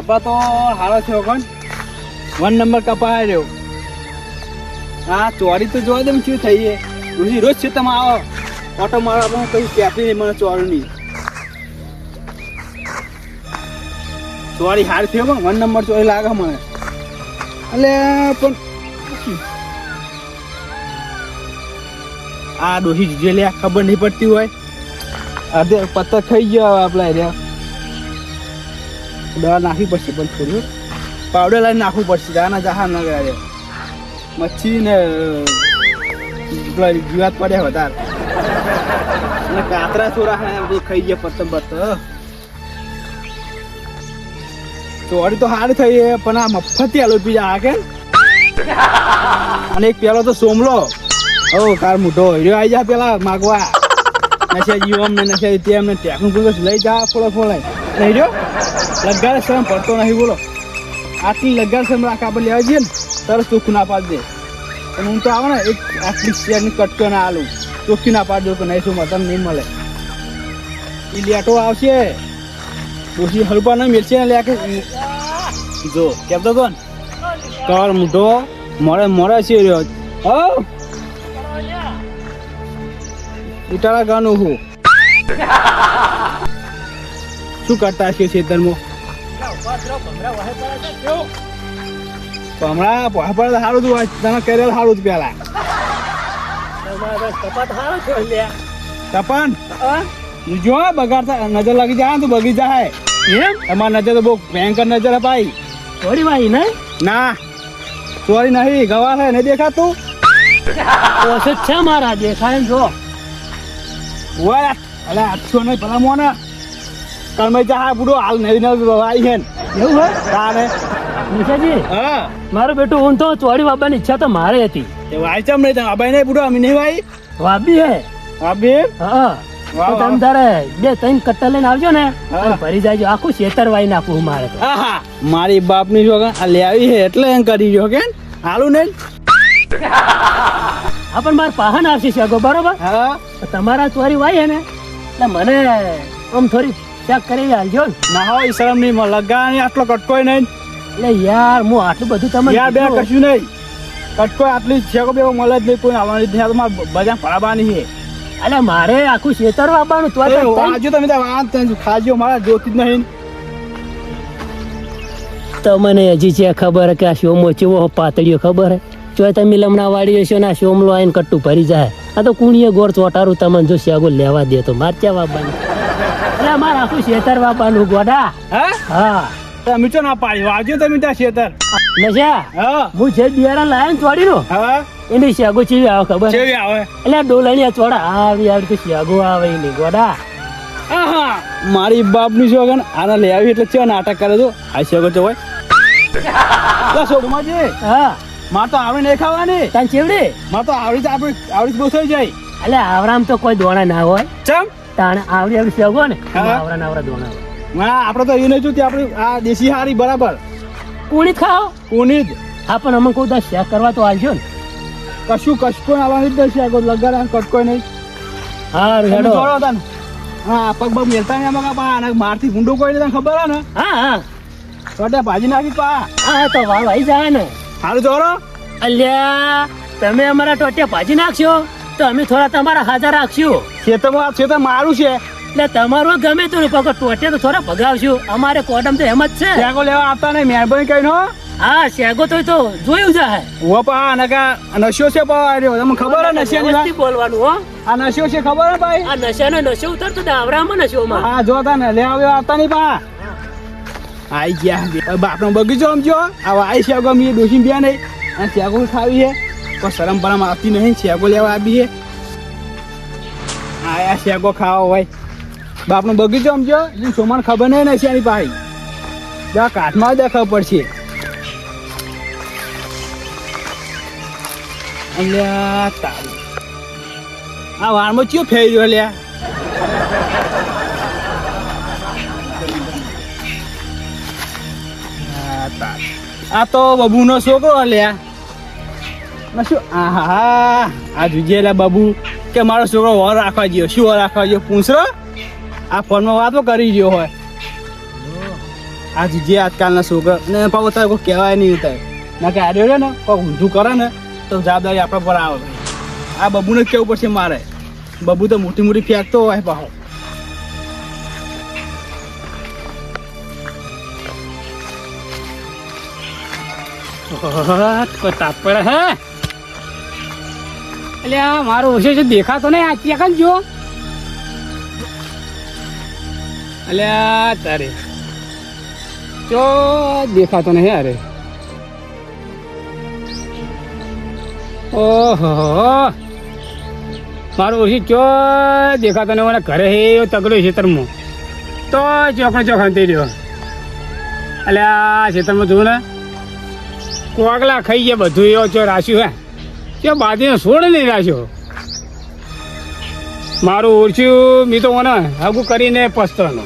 કપા તો હારો છે કોણ? વન નંબર કપા રહ્યો. હા, ચોરી તો જોવા દે શું થઈ છે? રોજ રોજ છે તમે આવો. ઓટો મારો આપણે કઈ કેપી નહીં, મને ચોરીની ચોરી હાર થયો પણ વન નંબર ચોરી લાગે મને. એટલે પણ આ ડોહી જે લે ખબર નહીં પડતી હોય. અડધે પત્તર ખાઈ ગયો આપણા એરિયા દવા નાખવી પડશે પણ થોડું. પાવડર લાવી નાખવું પડશે દાના જહા ન કરે. મચ્છી ને જીવાત પડે વધારે અને કાતરા થોડા બધું ખાઈ ગયા પત્તર પત્તર ચોરી તો હાર થઈ પણ આ મફતી આલો બીજા આ અને એક પેલો તો સોમલો. ઓ કાર મોટો હીરો આવી જા પેલા માગવા. નશે જીવમ ને નશે તેમ ને ટેકનું લઈ જા, ફોડો ફોળાય નહીં રહ્યો લગાડ શ્રમ પડતો નહીં, બોલો. આટલી લગાડ શ્રમ રાખ, આપણે લેવા ને, તરત ચોખ્ખું ના પાડી દે. હું તો આવે ને, એક આટલી શેરની કટકો ના આલું. ચોખ્ખી ના પાડજો કે નહીં, શું મતન નહીં મળે. એ લેટો આવશે. ડોસી હલપા નહીં મેળશે ને લે જો, કેમ તો કોણ કર મોટો મોડે મોડે છે રહ્યો. હો? ઉટાળા ગાનું હું. શું કરતા છે ખેતરમાં? હમણાં પહાડ સારું તું તમે કરેલ સારું હતું પેલા. તપન જો બગાડતા નજર લાગી જાય તું તો હે એમ? તમારી નજર તો બહુ ભયંકર નજર અપાઈ થોડી ભાઈ ને? ના. ચોરી નહીં ગવા હે નહીં દેખાતું? ઓછો છે મારા દેખાય જો. ઓય અલે આઠસો નહીં ભલા મોને. કલમે જા બુડો હાલ નહીં ને આવી છે. એવું હોય તારે નિશાજી હા. મારું બેટું હું તો ચોરી વાપવાની ઈચ્છા તો મારે હતી. એ વાય ચમ નહીં અબાઈ નહીં બુડો? અમે નહીં વાય વાબી હે. વાબી? હા. તમ તારે બે ત્રણ કટ્ટા લઈને આવજો ને ભરી જાજો. આખું શેતર વાઈ નાખું હું મારે તો. મારી બાપની જો આ લે આવી છે એટલે એમ કરી જો કે હાલું નહીં હા પણ મારે પાહન આવશે શેગો બરોબર? હા. તમારા ચોરી વાઈ હે ને? એટલે મને આમ થોડી ચેક કરી હાલજો. ના હોય શરમ નહીં મળે લગા આટલો કટકોય નહીં. એટલે યાર હું આટલું બધું તમે યાર બે. કશું નહીં. કટકોય આટલી છેકો બે મળે જ નહીં કોઈ આવવાની નહીં. આ તો મારે બધા ફળાવાની છે. અલે મારે આખું શેતર વાપવાનું તો એ તમે વાત ખાજો મારા જોતી જ નહીં. તમને હજી છે ખબર કે આ શોમો ચેવો પાતળીઓ ખબર હે? જો તમે લમણા વાળી હશો ને આ શોમલો આવીને કટ્ટું ભરી જાય. આ તો કુણીએ ગોળ ચોટારું તમને જો શેગો લેવા દે તો માર ચા વાપવાનું એટલે મારે આખું શેતર વાપવાનું ગોડા. હા? તમે ચો ના પાડી. વાંચો તમે ત્યાં શેતર. નશા હા. હું જે બિયારણ લાયા ને ચોડીનો હા. એની શેગો ચીવી આવે ખબર? ચીવી આવે? એટલે ડોલણિયા ચોડા આવી આવી તો શેગો આવે એની ગોડા. આહા. મારી બાપની શોગન આને લઈ આવી એટલે ચો નાટક કરે તો આ શેગો તો હોય. સોડમાં હા. માર તો આવડી નહીં ખાવાની. તાન ચીવડી? માર તો આવડી જ આપણી આવડી બહુ થઈ જાય. એટલે આવરામ તો કોઈ દોણા ના હોય. ચમ? તાણે આવડી આવડી શેગો ને? આવરા નાવરા દોણા. ના આપણે તો એ નહીં જોતી આપણે આ દેશી હારી બરાબર. કુણી ખાઓ. કોની જ. હા પણ અમે કોઈ દસ શેક કરવા તો આવજો ને. કશું કશકો આવવાની જ નથી કોઈ લગાડા કટકો નહીં. હા રેડો હા પગ પગ મેલતા નહીં આમાં પા આને મારથી ગુંડો કોઈ તને ખબર હે ને? હા હા. સોટે ભાજી નાખી પા. હા તો વાવ આવી જાય ને. હારું જોરો અલ્યા તમે અમારા ટોટિયા ભાજી નાખશો? તો અમે થોડા તમારા હાજર રાખશું. ખેતરમાં ખેતર મારું છે. એટલે તમારું ગમે તો પકડ ટોટે તો થોડા ભગાવશું. અમારે કોડમ તો એમ જ છે. શેગો લેવા આવતા નહીં મહેરબાની કઈ નો હા શેગો તો તો જોયું જાય ઓ પા નકા નશ્યો નશો છે પા રહ્યો. તમને ખબર હે નશિયાની વાત? બોલવાનું હો. આ નશો છે ખબર હે ભાઈ? આ નશાનો નશો ઉતરતો દાવરામાં નશોમાં. હા જો તા ને લે આવ્યો આવતા નહીં પા. આઈ ગયા. બાપનો બગીચો સમજો. આ આઈ શેગો મી દોશી બ્યા નહીં. અને શેગો ખાવી છે. કોઈ શરમ પરમ આવતી નહીં શેગો લેવા આવી છે. આયા શેગો ખાવા હોય બાપનો બગીચો સમજો એટલે સોમાન ખબર નહીં ને શેની પાહી. જા, કાઠમાં દેખાવ પડશે. અલ્યા, તારું. આ વારમાં ચિયો ફેરી ગયો લ્યા આ. આ તો બબુનો છોકરો લ્યા શું? આહા આ જુજેલા બબુ. કે મારો છોકરો વર રાખવા ગયો, શું વર રાખવા ગયો? પૂછરો આ ફોનમાં વાતો કરી ગયો હોય. આ જે આજકાલના છોકરા ને પાછું તારે કોઈ કહેવાય નહીં થાય ના કે આડ્યો ને, કોઈ ઊંધું કરે ને, તો જવાબદારી આપણા પર આવે. આ બબુને કેવું પડશે મારે? બબુ તો મોટી મોટી ફેંકતો હોય પાછો કોઈ તાપ પડે હે? એટલે આ મારો ઓછો છે દેખાતો નહીં, આ ત્યાં જો એટલે તારે. જો, દેખાતો નહીં અરે. ઓહો, મારો ઓછી ચો દેખાતો નહીં, મને ઘરે હે, એવો તગડો ખેતરમાં. તો ચોકડો ચોખાણ થઈ રહ્યો. એટલે આ ખેતરમાં જોઉં ને કોગલા ખાઈ ગયા બધું, એવો ચો રાશ્યું હે. કે બાદીનો છોડ નહીં રાખ્યો. મારું ઓળખ્યું મી તો મને હગું કરીને પસ્તાનો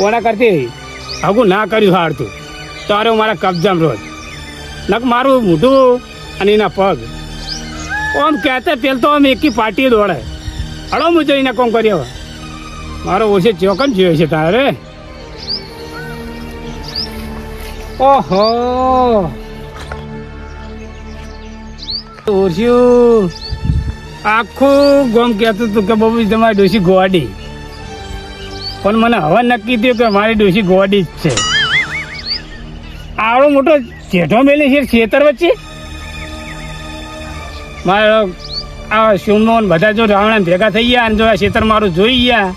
ઓના કરતી હગું ના કર્યું હારતું. તારે મારા કબજામાં રોજ. નક મારું મોઢું અને એના પગ. ઓમ કહેતા પેલ તો આમ એકી પાર્ટી દોડે. હળો હું જઈને કોમ કર્યો. મારો ઓછે ચોકન જોયો છે તારે. ઓહો. આખું ગોમ કહેતું હતું કે બાબુ તમારી ડોસી ગોવાડી. પણ મને હવે નક્કી થયું કે મારી ડોસી ગોવાડી જ છે. આવડો મોટો જેઠો મેલે છે ખેતર વચ્ચે? મારો આ શિવમોહન બધા જો રાવણા ભેગા થઈ ગયા અને જો આ ખેતર મારું જોઈ ગયા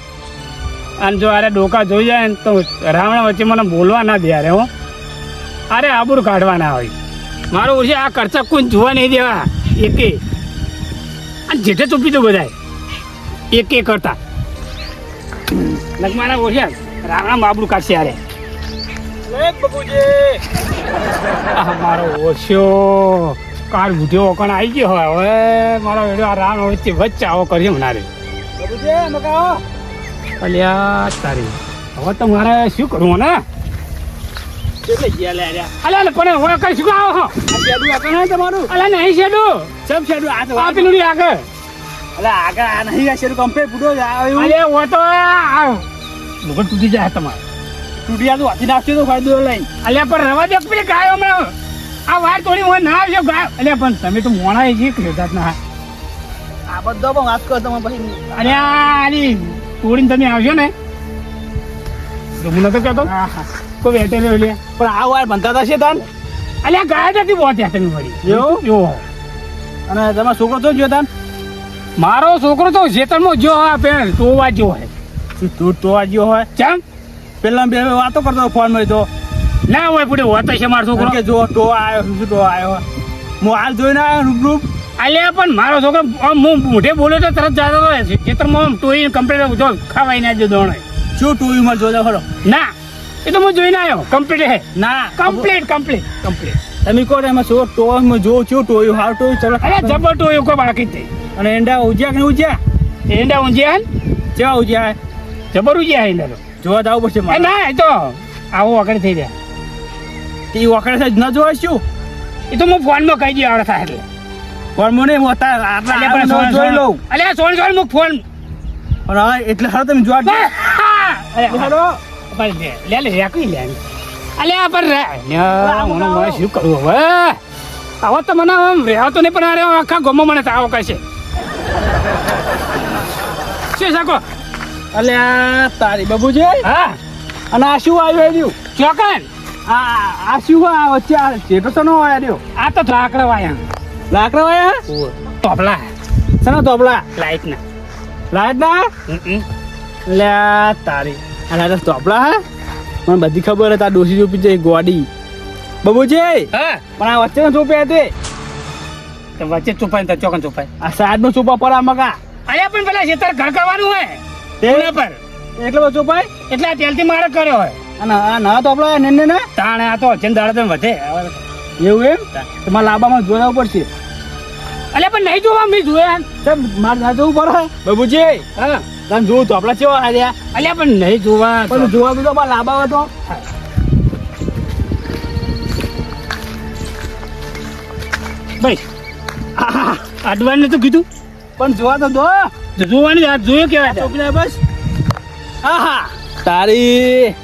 અને જો આરે ડોકા જોઈ જાય ને તો રાવણા વચ્ચે મને બોલવા ના દે અરે હું. અરે આબુર કાઢવાના હોય. મારું ઓછી આ કરચક કોઈ જોવા નહીં દેવા. એકે. અને જેઠે ચોપી દો બધાય. એક એક કરતા. લગમાના ઓછા. રામ બાબરું કાઢશે અરે લે બબુજી મારો ઓછ્યો કાર બુઢ્યો ઓકણ આવી ગયો હોય. હવે મારો વેડો આ રામ વચ્ચે વચ્ચે આવો કર્યો મનારે અલ્યા તારી. હવે તો મારે શું કરવું ને? કેટલે ગયા લે પણ કઈ શું આવો આ શેડું આગળ તમારું? અલ્યા નહીં શેડું. સબ શેડું? આ તો આ પેલું આગળ. અલા આગળ આ નહીં આ શેડું કમ્પ્લીટ ફૂટો જ આવ્યું અલ્યા તો આ તૂટી જાય તમારે. તૂટિયા તો હાથી નાખશે તો ફાયદો લઈને. અલ્યા પણ રવા દે પેલી ગાયો હમણાં. આ વાર તોડી ના આવજો ગાય. અલ્યા પણ તમે તો મોણા એ જી કહેતા ના. આ બધો પણ વાત કરો તમે પછી. અલ્યા આની તોડીને તમે આવશો ને. તો હું નતો કહેતો? હા હા. કોઈ વેટે નહીં લે પણ આ વાર બનતા છે તાન અલ્યા ગાય નથી પહોંચ્યા તમે વળી. એવું? જો. અને તમારો છોકરો તો જો તાન? મારો છોકરો તો ખેતરમાં જો આ પેણ ટોવા જો હે. તું આ ગયો હોય? ચમ? પેલા બે વાતો કરતો ફોનમાં તો. ના હોય પૂરે હોતો છે મારો છોકરો. કે જો તો આવ્યો શું તો આવ્યો? હું હાલ જોઈને આવ્યો રૂબરૂ અલ્યા પણ મારો છોકરો આમ હું મોઢે બોલ્યો તો તરત જતો હોય. છે ખેતરમાં આમ ટોઈ કમ્પ્લીટ જો ખાવાઈ ના જો દોણે શું ટુ માં જોજો ખરો? ના. એ તો હું જોઈને આવ્યો. કમ્પ્લીટ હે. ના. કમ્પ્લીટ કમ્પ્લીટ કમ્પ્લીટ તમે કહો એમાં શું? તો હું જોઉં છું ટોયું હાર ટોયું ચલો. અરે જબર ટોયું કોઈ બાકી જ અને એંડા ઉજ્યા કે ઉજ્યા? એંડા ઉજ્યા ક્યાં ઉજ્યા જબર ઉજ્યા એંડા તો. જોવા જવું પડશે મારે. ના એ તો આવો આગળ થઈ રહ્યા તે વખતે થઈ ન જોવા શું? એ તો હું ફોનમાં કહી દઉં આવડે થાય એટલે. પણ મને હું હતા આટલા જોઈ લઉં. અલ્યા સોન સોન મુક ફોન. પણ હા એટલે હા તમે જોવા દે. હેલો. લે. લે રેકવી લે અલ્યા પર રે. મને મને શું કરવું હવે? આવો તો મને આમ રહેતો નહીં પણ અરે આખા ગમો મને તાવ કશે શું શકો અલ્યા તારી બાબુજી હા. અને આ શું આવ્યું એર્યું? ચોકન. આ આ શું આ વચ્ચે આ ચેટો તો નો આવ્યો આ તો લાકડા વાયા. લાકડા વાયા? તોપલા. સના તોપલા? લાઈટ ના લાઈટ ના લ્યા તારી અને તો તોપલા હે? મને બધી ખબર હતી આ ડોસી ચોપી છે ગોડી બબુજી હા? પણ આ વચ્ચે ચોપે હતી. તો વચ્ચે છુપાય તો ચોકન છુપાય આ સાઈડ નો ચોપા પર આ મગા. અલ્યા પણ પેલા ખેતર ઘર કરવાનું હોય એના પર. એટલે બધો ચોપાય? એટલે આ તેલથી મારે કર્યો હોય. અને આ ના તો ને ને ના? તાણે આ તો જેમ દાડે વધે. એવું એમ? તમારે લાંબામાં જોવા પડશે. અલે પણ નહીં જોવા મેં જોયા. મારે ના જોવું પડે. બબુજી હા. તમે જોવું તો આપણા કેવા આવ્યા અલ્યા પણ નહીં જોવા. પણ જોવા તો મારે લાંબા હતો ભાઈ અડવાને તો કીધું? પણ જોવા તો દો. જોવાની આ જોયો કેવાય છોકરા બસ. હા હા તારી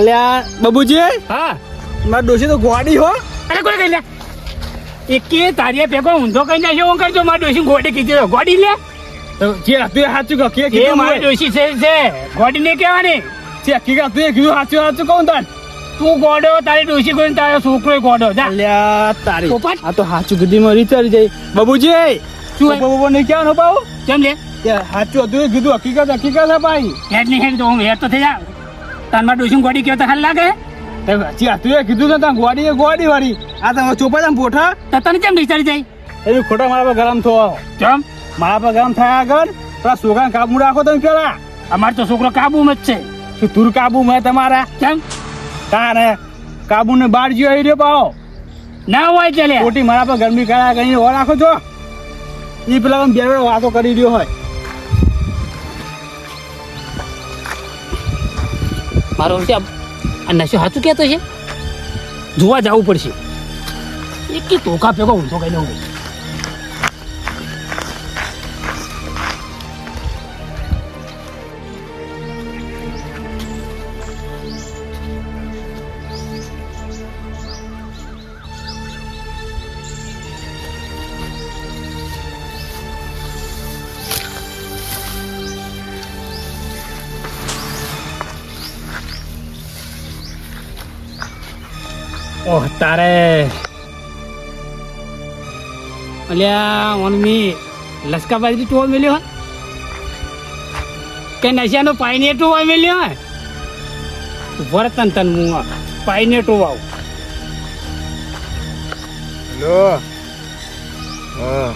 અલ્યા બબુજી? હા. મારા ડોશી તો ગોડી હો. અરે કોઈ કઈ લે એકે તારીએ ભેગો ઊંધો કઈ નાખ્યો હું કરજો મારા ડોશી ગોડી કીધી ગોડી લે તો જે હતું સાચું કહો કે એ મારે ડોશી છે છે. ગોડી ને કહેવાની. જે હકીકત તું એ કીધું સાચું સાચું કહું તાન. તું ગોડો તારી ડોશી કોઈ તારો છોકરો ગોડો જા. અલ્યા તારી. આ તો સાચું કીધું માં રીચારી જાય. બબુજી શું બપ્પા નહીં ક્યાં નો પાવ કેમ લે? સાચું હતું એ કીધું હકીકત હકીકત હે ભાઈ. હેડની હેડ તો હું હેડ તો થઈ જા તાર મારી ડોશી ગોડી હાલ લાગે. હતું એ કીધું ને તાન ગોડી એ ગોડી વાળી આ તમે ચોપા જામ પોઠા. તને કેમ વિચારી જાય? એનું ખોટા મારા પર ગરમ થવા કેમ? મારા પર ગરમ થયા આગળ પેલા છોકરા કાબુ રાખો તમે પેલા. અમારે તો છોકરો કાબુમાં જ છે. શું તુર કાબુ મેં તમારા? કેમ? તારે કાબુ ને બાર જીવો આવી રહ્યો પાઓ ના હોય ચાલે. ખોટી મારા પર ગરમી કરા કરીને ઓર રાખો છો. એ પેલા બે વાતો કરી રહ્યો હોય. મારો ત્યાં આ નશો સાચું કહેતો છે? જોવા જવું પડશે. એક કે તોકા ભેગો ઊંધો કઈ લઉં ઓહ તારે. અલ્યા મમ્મી લસકા બાજરી ટોવા મેલ્યો હોય કે નશિયાનો પાઈને ટોવા મેલ્યો હોય વર્તન તન મું પાઈને ટોવાવ હેલો. હા.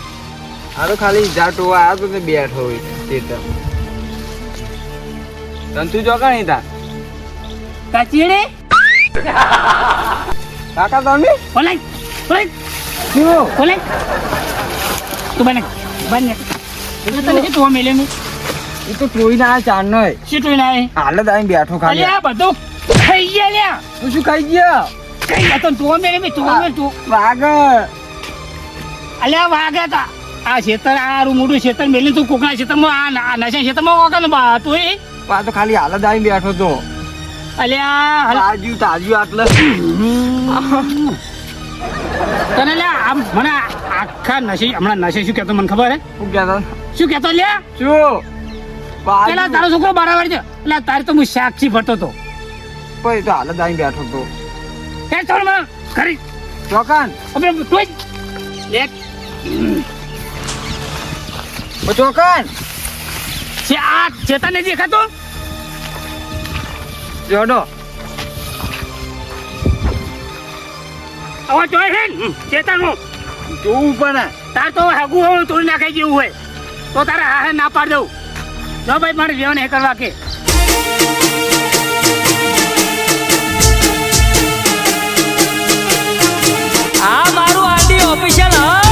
આ તો ખાલી જાટો આવ્યો તો તે બેઠો હોય તેતર તંતુ જો નહીં તા? કાચીડે કાકા તમે? ઓલાય ઓલાય શું? ઓલાય તું બને બને. તું તને કે તું મેલે મેં? એ તો ટોઈ ના ચાર નો શી ટોઈ ના હાલ જ આવીને બેઠો ખાલી. અલ્યા બધું ખાઈ ગયા લ્યા. તું શું ખાઈ ગયા? કઈ તો તું મેલે મે તું મેં તું. વાગ અલ્યા વાગે તા. આ ખેતર આ રૂ મોટું ખેતર મેલી તું કોકના ખેતરમાં આ નશા ખેતરમાં વાગે ને બા તું એ? તો ખાલી હાલ જ બેઠો તો અલ્યા તાજ્યું તાજ્યું આટલે. તને લે આમ મને આખા નશી હમણાં નશે શું કહેતો મને ખબર હે? શું કહેતો? શું કહેતો લે શું? પેલા તારો છોકરો બરાબર છે એટલે તારે તો હું સાક્ષી ભરતો તો પછી તો હાલત જ બેઠો તો કે ચાલ મને ખરી. ચોકાન. હવે તું લે ચોકાન. છે આ ચેતન દેખાતો જોડો હવે જોઈ છે ને? ચેતનનું જોવું પણ તાર તો હગું હોય તોડી નાખી જેવું હોય. તો તારે હા ના પાડ દઉં. જો ભાઈ મારે જીવન એ કરવા કે. આ મારું આરડી ઓફિશિયલ હા?